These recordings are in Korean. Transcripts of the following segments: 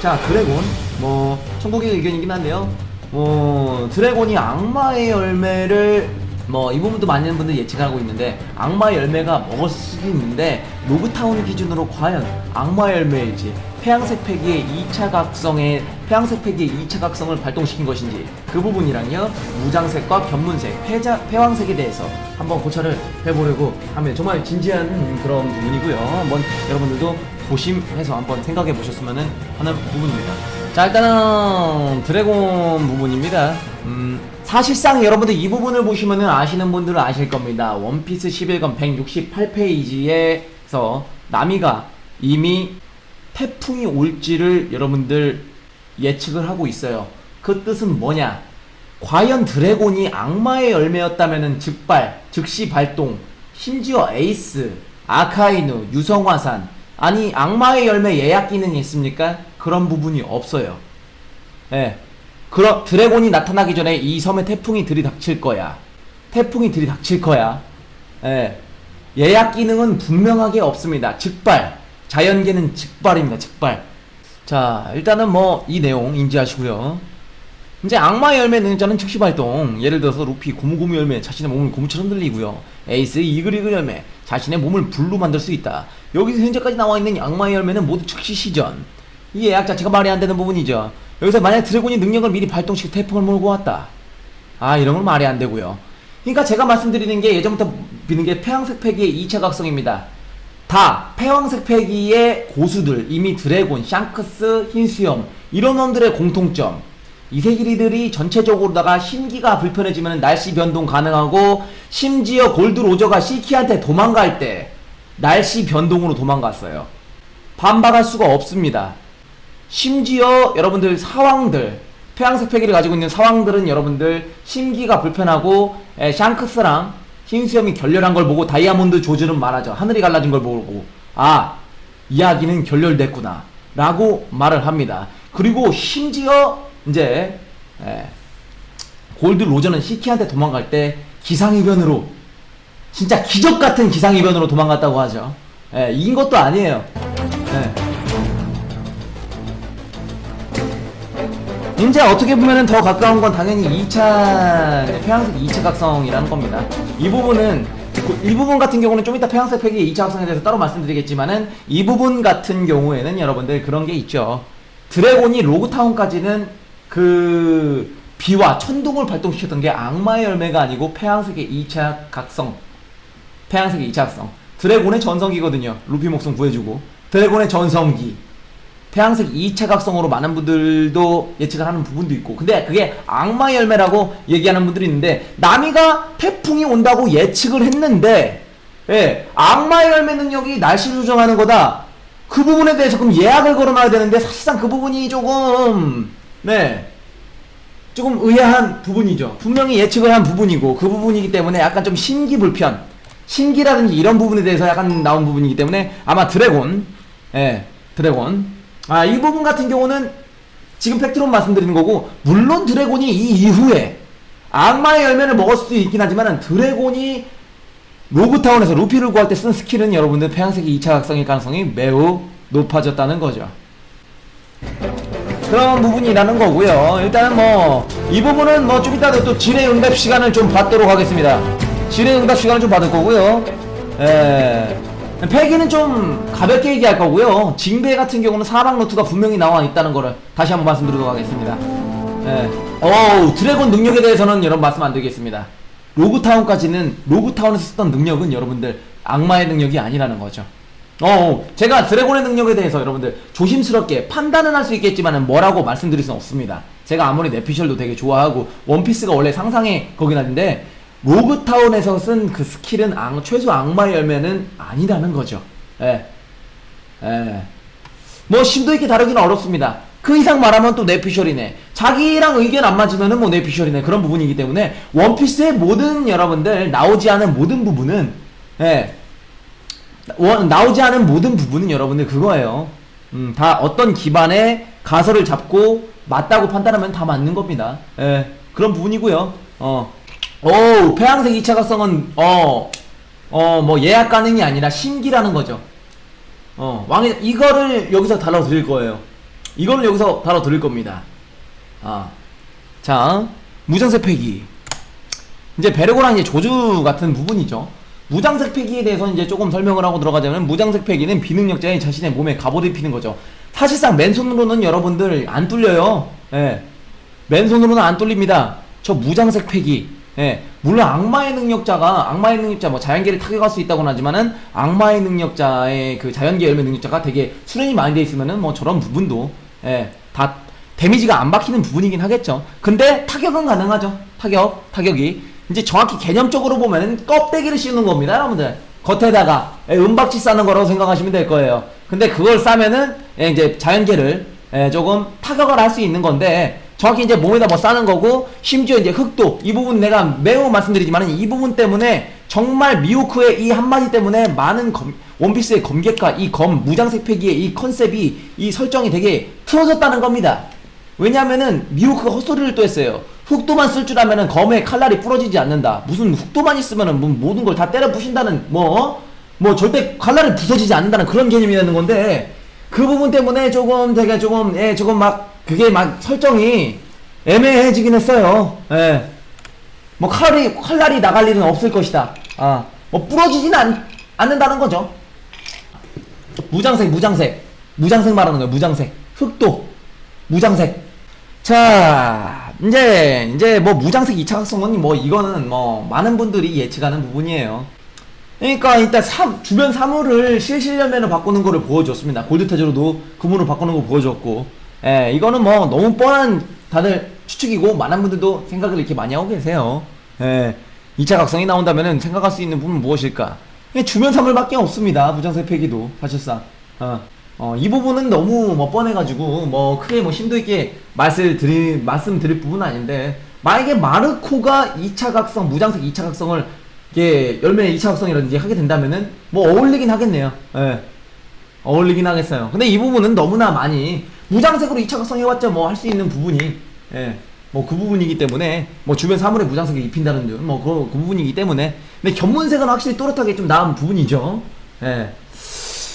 자 드래곤. 뭐 천국의 의견이긴 한데요. 뭐 드래곤이 악마의 열매를 뭐 이 부분도 많은 분들 예측하고 있는데 악마의 열매가 먹을 수도 있는데 로그타운 기준으로 과연 악마의 열매일지 폐양색 패기의 2차 각성의 폐양색 패기의 2차 각성을 발동시킨 것인지 그 부분이랑요 무장색과 견문색 폐자, 폐왕색에 대해서 한번 고찰을 해보려고 하면 정말 진지한 그런 부분이고요. 한번 여러분들도 고심해서 한번 생각해 보셨으면 하는 부분입니다. 자 일단은 드래곤 부분입니다. 음, 사실상 여러분들 이 부분을 보시면은 아시는 분들은 아실 겁니다. 원피스 11권 168페이지에서 나미가 이미 태풍이 올지를 여러분들 예측을 하고 있어요. 그 뜻은 뭐냐? 과연 드래곤이 악마의 열매였다면은 즉발, 즉시 발동, 심지어 에이스, 아카이누, 유성화산, 아니 악마의 열매 예약 기능이 있습니까? 그런 부분이 없어요. 예. 그럼 드래곤이 나타나기 전에 이 섬에 태풍이 들이닥칠 거야. 태풍이 들이닥칠 거야. 예. 예약 기능은 분명하게 없습니다. 즉발. 자연계는 즉발입니다. 즉발. 자, 일단은 뭐 이 내용 인지하시고요. 이제 악마의 열매 능력자는 즉시 발동. 예를 들어서 루피 고무고무 열매 자신의 몸을 고무처럼 들리고요. 에이스 이글이글 열매 자신의 몸을 불로 만들 수 있다. 여기서 현재까지 나와 있는 악마의 열매는 모두 즉시 시전. 이 예약 자체가 말이 안 되는 부분이죠. 여기서 만약 드래곤이 능력을 미리 발동시켜 태풍을 몰고 왔다. 아 이런 건 말이 안 되고요. 그러니까 제가 말씀드리는 게 예전부터 비는 게 폐왕색 패기의 2차 각성입니다. 다 폐왕색 패기의 고수들 이미 드래곤, 샹크스, 흰수염 이런 놈들의 공통점 이세기리들이 전체적으로다가 심기가 불편해지면 날씨 변동 가능하고 심지어 골드 로저가 시키한테 도망갈 때 날씨 변동으로 도망갔어요. 반박할 수가 없습니다. 심지어 여러분들 사왕들 폐양색 패기를 가지고 있는 사왕들은 여러분들 심기가 불편하고 에, 샹크스랑 흰수염이 결렬한 걸 보고 다이아몬드 조즈는 말하죠. 하늘이 갈라진 걸 보고 아 이야기는 결렬됐구나 라고 말을 합니다. 그리고 심지어 이제 에, 골드 로저는 시키한테 도망갈 때 기상이변으로 진짜 기적 같은 기상이변으로 도망갔다고 하죠. 예, 이긴 것도 아니에요. 예. 이제 어떻게 보면은 더 가까운 건 당연히 2차 폐양색 2차 각성이라는 겁니다. 이 부분은 그- 이 부분 같은 경우는 좀 이따 폐양색 팩의 2차 각성에 대해서 따로 말씀드리겠지만은 이 부분 같은 경우에는 여러분들 그런 게 있죠. 드래곤이 로그타운까지는 그 비와 천둥을 발동시켰던 게 악마의 열매가 아니고 폐양색의 2차 각성. 태양색의 2차 각성. 드래곤의 전성기거든요. 루피 목숨 구해주고. 드래곤의 전성기. 태양색 2차 각성으로 많은 분들도 예측을 하는 부분도 있고. 근데 그게 악마의 열매라고 얘기하는 분들이 있는데 나미가 태풍이 온다고 예측을 했는데 예, 악마의 열매 능력이 날씨 조정하는 거다. 그 부분에 대해서 그럼 예약을 걸어놔야 되는데 사실상 그 부분이 조금 네 조금 의아한 부분이죠. 분명히 예측을 한 부분이고 그 부분이기 때문에 약간 좀 신기불편, 신기라든지 이런 부분에 대해서 약간 나온 부분이기 때문에 아마 드래곤, 예, 드래곤. 아, 이 부분 같은 경우는 지금 팩트로 말씀드리는 거고 물론 드래곤이 이 이후에 악마의 열매를 먹을 수도 있긴 하지만은 드래곤이 로그타운에서 루피를 구할 때 쓴 스킬은 여러분들 폐양색이 2차 각성일 가능성이 매우 높아졌다는 거죠. 그런 부분이라는 거고요. 일단은 뭐 이 부분은 뭐 좀 이따 또 질의응답 시간을 좀 받도록 하겠습니다. 질의응답 시간을 좀 받을 거고요. 예. 폐기는 좀 가볍게 얘기할 거고요. 징배 같은 경우는 사막 노트가 분명히 나와 있다는 거를 다시 한번 말씀드리도록 하겠습니다. 예. 어우, 드래곤 능력에 대해서는 여러분 말씀 안 드리겠습니다. 로그타운까지는 로그타운에서 썼던 능력은 여러분들 악마의 능력이 아니라는 거죠. 어, 제가 드래곤의 능력에 대해서 여러분들 조심스럽게 판단은 할 수 있겠지만 뭐라고 말씀드릴 수는 없습니다. 제가 아무리 내피셜도 되게 좋아하고 원피스가 원래 상상의 거긴 한데 로그타운에서 쓴 그 스킬은 악, 최소 악마의 열매는 아니라는 거죠. 예. 예. 뭐 심도 있게 다루기는 어렵습니다. 그 이상 말하면 또 내피셜이네. 자기랑 의견 안 맞으면은 뭐 내피셜이네. 그런 부분이기 때문에 원피스의 모든 여러분들 나오지 않은 모든 부분은 예. 원- 나오지 않은 모든 부분은 여러분들 그거예요. 음, 다 어떤 기반의 가설을 잡고 맞다고 판단하면 다 맞는 겁니다. 예, 그런 부분이고요. 어, 오, 폐양색 2차 각성은 어, 어, 뭐 예약 가능이 아니라 신기라는 거죠. 어, 왕이 이거를 여기서 달아 드릴 거예요. 이거는 여기서 바로 드릴 겁니다. 아, 자, 무장색 패기. 이제 베르고랑 이제 조주 같은 부분이죠. 무장색 패기에 대해서 이제 조금 설명을 하고 들어가자면 무장색 패기는 비능력자의 자신의 몸에 갑옷을 입히는 거죠. 사실상 맨손으로는 여러분들 안 뚫려요. 예. 맨손으로는 안 뚫립니다. 저 무장색 패기. 예. 물론 악마의 능력자가 악마의 능력자 뭐 자연계를 타격할 수 있다고는 하지만은 악마의 능력자의 그 자연계 열매 능력자가 되게 수련이 많이 돼 있으면은 뭐 저런 부분도 예. 다 데미지가 안 박히는 부분이긴 하겠죠. 근데 타격은 가능하죠. 타격, 타격이. 이제 정확히 개념적으로 보면은 껍데기를 씌우는 겁니다, 여러분들. 겉에다가 예, 은박지 싸는 거라고 생각하시면 될 거예요. 근데 그걸 싸면은 예, 이제 자연계를 예, 조금 타격을 할 수 있는 건데 정확히 이제 몸에다 뭐 싸는 거고 심지어 이제 흑도 이 부분 내가 매우 말씀드리지만은 이 부분 때문에 정말 미호크의 이 한마디 때문에 많은 검, 원피스의 검객과 이 검 무장색 패기의 이 컨셉이 이 설정이 되게 틀어졌다는 겁니다. 왜냐면은 미호크가 헛소리를 또 했어요. 흑도만 쓸 줄 알면은 검의 칼날이 부러지지 않는다. 무슨 흑도만 있으면은 뭐 모든 걸 다 때려 부신다는 뭐, 뭐 절대 칼날이 부서지지 않는다는 그런 개념이라는 건데 그 부분 때문에 조금 되게 조금, 예, 조금 막 그게 막 설정이 애매해지긴 했어요. 예. 뭐 칼이, 칼날이 나갈 일은 없을 것이다. 아, 뭐 부러지진 않, 않는다는 거죠. 무장색, 무장색. 무장색 말하는 거예요, 무장색. 흑도. 무장색. 자, 이제, 이제 뭐 무장색 2차 각성은 뭐 이거는 뭐 많은 분들이 예측하는 부분이에요. 그러니까 일단 삼- 주변 사물을 실실련면으로 바꾸는 거를 보여줬습니다. 골드태저로도 금으로 바꾸는 거 보여줬고. 예, 이거는 뭐 너무 뻔한 다들 추측이고 많은 분들도 생각을 이렇게 많이 하고 계세요. 예, 2차 각성이 나온다면은 생각할 수 있는 부분은 무엇일까? 그냥 주변 사물밖에 없습니다. 무장색 폐기도 사실상. 어. 어, 이 부분은 너무 뭐 뻔해가지고 뭐 크게 뭐 심도 있게 말씀 드릴 말씀 드릴 부분은 아닌데 만약에 마르코가 2차 각성 무장색 2차 각성을 이게 열매 2차 각성이라든지 하게 된다면은 뭐 어울리긴 하겠네요. 예. 어울리긴 하겠어요. 근데 이 부분은 너무나 많이 무장색으로 2차 각성 해왔자 뭐 할 수 있는 부분이 예. 뭐 그 부분이기 때문에 뭐 주변 사물에 무장색을 입힌다는 뭐그 그 부분이기 때문에 근데 견문색은 확실히 또렷하게 좀 나은 부분이죠. 예.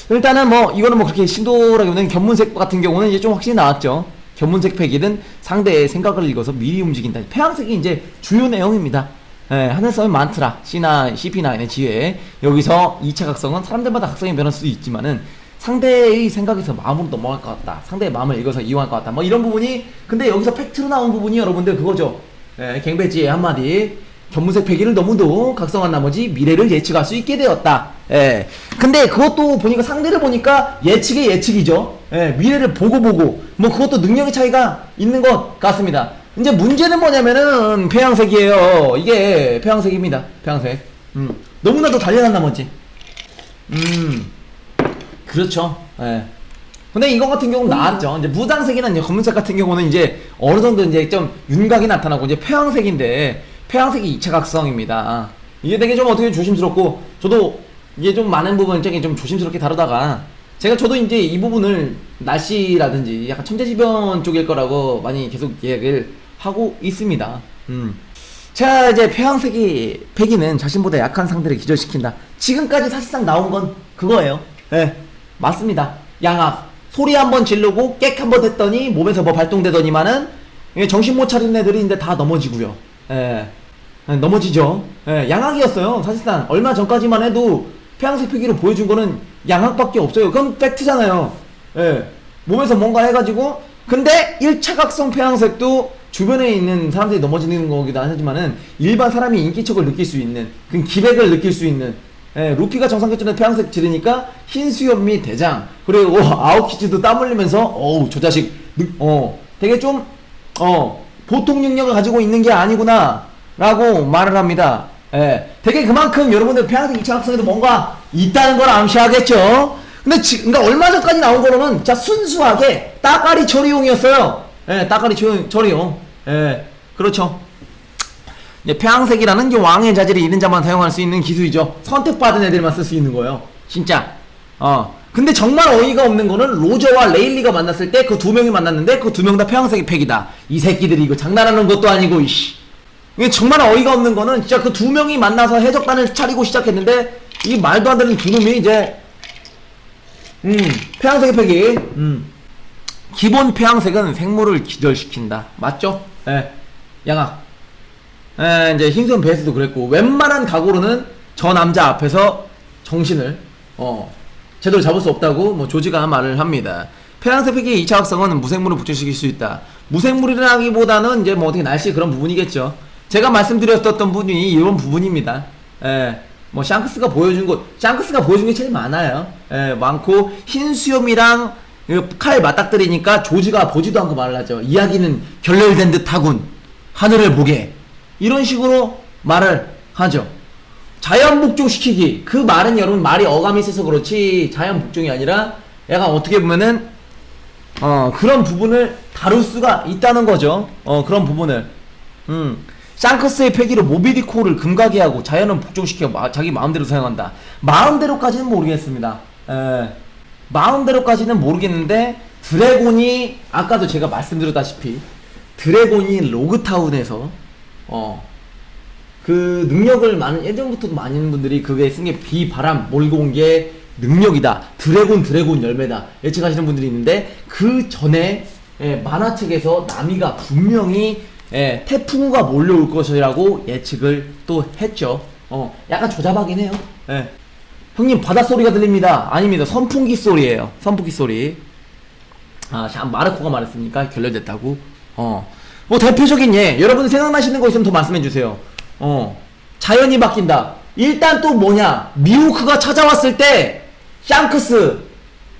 일단은 뭐 이거는 뭐 그렇게 심도라기보다는 견문색 같은 경우는 이제 좀 확실히 나왔죠. 견문색 패기는 상대의 생각을 읽어서 미리 움직인다. 폐양색이 이제 주요 내용입니다. 예, 하늘섬의 만트라, C나 CP9의 지혜. 여기서 2차 각성은 사람들마다 각성이 변할 수도 있지만은 상대의 생각에서 마음으로 넘어갈 것 같다. 상대의 마음을 읽어서 이용할 것 같다. 뭐 이런 부분이 근데 여기서 팩트로 나온 부분이 여러분들 그거죠. 예, 갱배지의 한마디. 견문색 패기를 너무도 각성한 나머지 미래를 예측할 수 있게 되었다. 예. 근데 그것도 보니까 상대를 보니까 예측의 예측이죠. 예, 미래를 보고 보고 뭐 그것도 능력의 차이가 있는 것 같습니다. 이제 문제는 뭐냐면은 폐양색이에요. 이게 폐양색입니다. 폐양색. 음. 너무나도 단련한 나머지. 음. 그렇죠. 예. 근데 이거 같은 경우는 나왔죠. 이제 무장색이나 이제 검은색 같은 경우는 이제 어느 정도 이제 좀 윤곽이 나타나고 이제 폐양색인데 폐양색이 2차 각성입니다. 이게 되게 좀 어떻게 조심스럽고 저도 이게 좀 많은 부분을 되게 좀 조심스럽게 다루다가 제가 저도 이제 이 부분을 날씨라든지 약간 천재지변 쪽일 거라고 많이 계속 얘기를 하고 있습니다. 음. 자 이제 폐양색이 패기는 자신보다 약한 상대를 기절시킨다. 지금까지 사실상 나온 건 그거예요. 예, 맞습니다. 양악 소리 한번 지르고 깨한번 했더니 몸에서 뭐 발동되더니만은 예, 정신 못 차린 애들이 이제 다 넘어지고요. 예, 예, 넘어지죠. 예, 양악이었어요. 사실상 얼마 전까지만 해도 폐양색 표기로 보여준 거는 양악밖에 없어요. 그건 팩트잖아요. 예, 몸에서 뭔가 해가지고 근데 1차 각성 폐양색도 주변에 있는 사람들이 넘어지는 거기도 하지만은 일반 사람이 인기척을 느낄 수 있는 그 기백을 느낄 수 있는 예, 루피가 정상격전에 폐양색 지르니까 흰 수염 및 대장 그리고 아오키즈도 땀 흘리면서 어우 저 자식 느- 어 되게 좀 어 보통 능력을 가지고 있는 게 아니구나 라고 말을 합니다 예, 되게 그만큼 여러분들 폐양색 2차 각성에도 뭔가 있다는 걸 암시하겠죠 근데 지, 그러니까 얼마 전까지 나온 거로는 진짜 순수하게 따까리 처리용이었어요 예, 따까리 처리- 처리용 예, 그렇죠 이제 폐양색이라는 게 왕의 자질이 있는 자만 사용할 수 있는 기술이죠. 선택받은 애들만 쓸 수 있는 거예요. 진짜. 어. 근데 정말 어이가 없는 거는 로저와 레일리가 만났을 때 그 두 명이 만났는데 그 두 명다 폐양색의 팩이다. 이 새끼들이 이거 장난하는 것도 아니고 이씨. 이게 정말 어이가 없는 거는 진짜 그 두 명이 만나서 해적단을 차리고 시작했는데 이 말도 안 되는 두 놈이 이제 음 폐양색의 팩이 음 기본 폐양색은 생물을 기절시킨다. 맞죠? 예. 양아. 예, 이제 흰수염 베이스도 그랬고 웬만한 각오로는 저 남자 앞에서 정신을 어 제대로 잡을 수 없다고 뭐 조지가 말을 합니다. 폐양색 폐기의 2차 확성은 무생물을 복제시킬 수 있다. 무생물이라기보다는 이제 뭐 어떻게 날씨 그런 부분이겠죠. 제가 말씀드렸던 부분이 이런 부분입니다. 예. 뭐 샹크스가 보여준 것, 샹크스가 보여준 게 제일 많아요. 예, 많고 흰 수염이랑 이칼 맞닥뜨리니까 조지가 보지도 않고 말을 하죠. 이야기는 결렬된 듯하군. 하늘을 보게. 이런 식으로 말을 하죠. 자연 복종시키기. 그 말은 여러분 말이 어감이 있어서 그렇지 자연 복종이 아니라 약간 어떻게 보면은 어 그런 부분을 다룰 수가 있다는 거죠. 어 그런 부분을. 음. 샹크스의 폐기로 모비디코를 금가게 하고 자연은 복종시켜 마- 자기 마음대로 사용한다. 마음대로까지는 모르겠습니다. 에, 마음대로까지는 모르겠는데 드래곤이 아까도 제가 말씀드렸다시피 드래곤이 로그타운에서 어 그 능력을 많은 예전부터도 많은 분들이 그게 쓴 게 비바람 몰고 온 게 능력이다. 드래곤 드래곤 열매다. 예측하시는 분들이 있는데 그 전에 예, 만화책에서 나미가 분명히 예, 태풍우가 몰려올 것이라고 예측을 또 했죠. 어, 약간 조잡하긴 해요. 예. 형님 바닷소리가 들립니다. 아닙니다. 선풍기 소리예요. 선풍기 소리. 아, 자, 마르코가 말했으니까 결렬됐다고. 어. 뭐 대표적인 예. 여러분 생각나시는 거 있으면 더 말씀해 주세요. 어. 자연이 바뀐다. 일단 또 뭐냐? 미호크가 찾아왔을 때 샹크스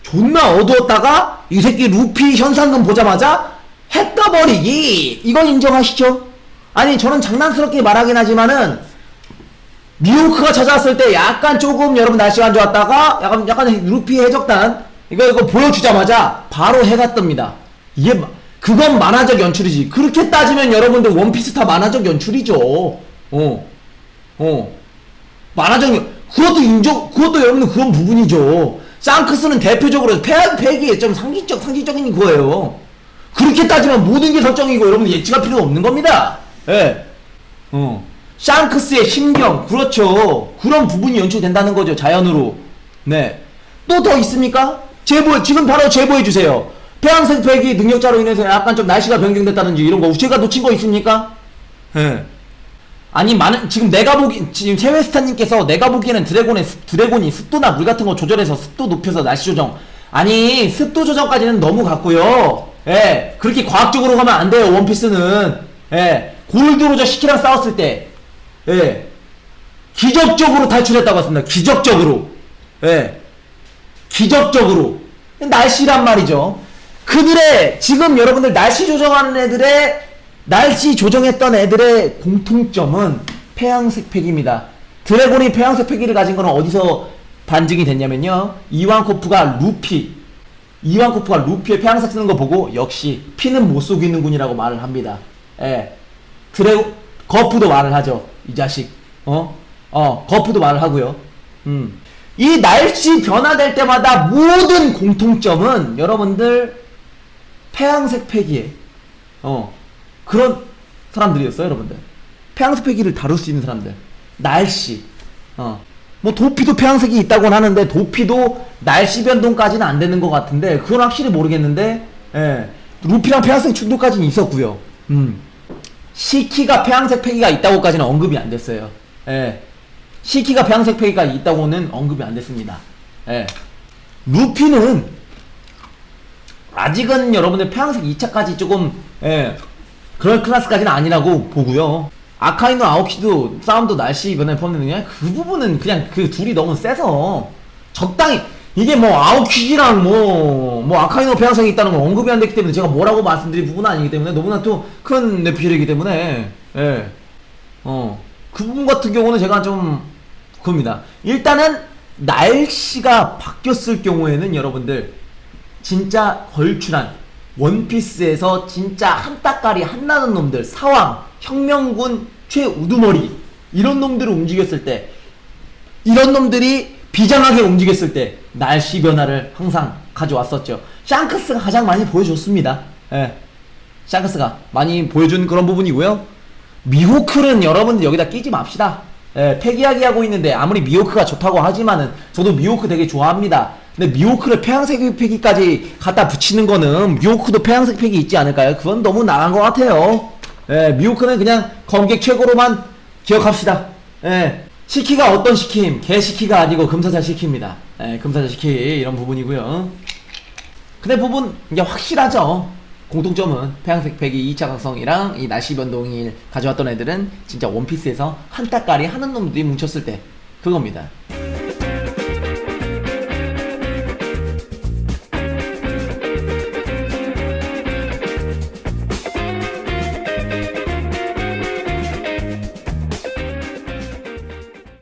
존나 어두웠다가 이 새끼 루피 현상금 보자마자 해 떠버리기. 이건 인정하시죠? 아니 저는 장난스럽게 말하긴 하지만은 미호크가 찾아왔을 때 약간 조금 여러분 날씨가 안 좋았다가 약간 약간 루피 해적단 이거 이거 보여주자마자 바로 해가 뜹니다. 이게 마- 그건 만화적 연출이지. 그렇게 따지면 여러분들 원피스 다 만화적 연출이죠. 어, 어, 만화적 연 그것도 인정. 그것도 여러분들 그런 부분이죠. 샹크스는 대표적으로 폐 폐기의 좀 상징적 상징적인 거예요. 그렇게 따지면 모든 게 설정이고 여러분 예측할 필요가 없는 겁니다. 예. 어. 샹크스의 심경, 그렇죠. 그런 부분이 연출된다는 거죠, 자연으로. 네. 또 더 있습니까? 제보, 지금 바로 제보해 주세요. 폐양색 폐기 능력자로 인해서 약간 좀 날씨가 변경됐다든지 이런 거 제가 놓친 거 있습니까? 예. 아니 많은 지금 내가 보기 지금 최웨스타님께서 내가 보기에는 드래곤의 습- 드래곤이 습도나 물 같은 거 조절해서 습도 높여서 날씨 조정 아니 습도 조정까지는 너무 같고요 예 그렇게 과학적으로 가면 안 돼요 원피스는 예 골드로저 시키랑 싸웠을 때 예 기적적으로 탈출했다고 했습니다 기적적으로 예 기적적으로 날씨란 말이죠. 그들의 지금 여러분들 날씨 조정하는 애들의 날씨 조정했던 애들의 공통점은 폐양색 팩입니다. 드래곤이 폐양색 팩기를 가진 거는 어디서 반증이 됐냐면요. 이완코프가 루피 이완 코프가 루피의 폐양색 쓰는 거 보고 역시 피는 못 속이는군이라고 말을 합니다. 예. 드래곤 거프도 말을 하죠. 이 자식. 어? 어, 거프도 말을 하고요. 음. 이 날씨 변화될 때마다 모든 공통점은 여러분들 폐양색 폐기에 어 그런 사람들이었어요, 여러분들. 폐양색 폐기를 다룰 수 있는 사람들. 날씨. 어. 뭐 도피도 폐양색이 있다고 하는데 도피도 날씨 변동까지는 안 되는 것 같은데 그건 확실히 모르겠는데 예. 루피랑 폐양색 충돌까지는 있었고요. 음. 시키가 폐양색 폐기가 있다고까지는 언급이 안 됐어요. 예. 시키가 폐양색 폐기가 있다고는 언급이 안 됐습니다. 예. 루피는 아직은 여러분들 폐양색 2차까지 조금 예. 그런 클래스까지는 아니라고 보고요. 아카이노 아오키도 싸움도 날씨 변화에 포함되느냐? 그 부분은 그냥 그 둘이 너무 세서 적당히 이게 뭐 아오키지랑 뭐, 뭐 아카이노 폐양색이 있다는 건 언급이 안 됐기 때문에 제가 뭐라고 말씀드릴 부분은 아니기 때문에 너무나 또 큰 내피셜이기 때문에 예. 어. 그 부분 같은 경우는 제가 좀 그겁니다. 일단은 날씨가 바뀌었을 경우에는 여러분들 진짜 걸출한 원피스에서 진짜 한 따까리 한나는 놈들 사왕 혁명군 최우두머리 이런 놈들을 움직였을 때 이런 놈들이 비장하게 움직였을 때 날씨 변화를 항상 가져왔었죠. 샹크스가 가장 많이 보여줬습니다. 예. 샹크스가 많이 보여준 그런 부분이고요. 미호클은 여러분들 여기다 끼지 맙시다. 예, 폐기하기 하고 있는데 아무리 미호크가 좋다고 하지만은 저도 미호크 되게 좋아합니다. 근데 미호크를 폐양색 패기까지 갖다 붙이는 거는 미호크도 폐양색 패기 있지 않을까요? 그건 너무 나간 것 같아요. 예, 미호크는 그냥 검객 최고로만 기억합시다. 예, 시키가 어떤 시킴? 개시키가 아니고 금사자 시키입니다. 예, 금사자 시키 이런 부분이고요. 근데 부분 이게 확실하죠. 공통점은 폐양색 패기 2차 각성이랑 이 날씨 변동일 가져왔던 애들은 진짜 원피스에서 한 따까리 하는 놈들이 뭉쳤을 때 그겁니다.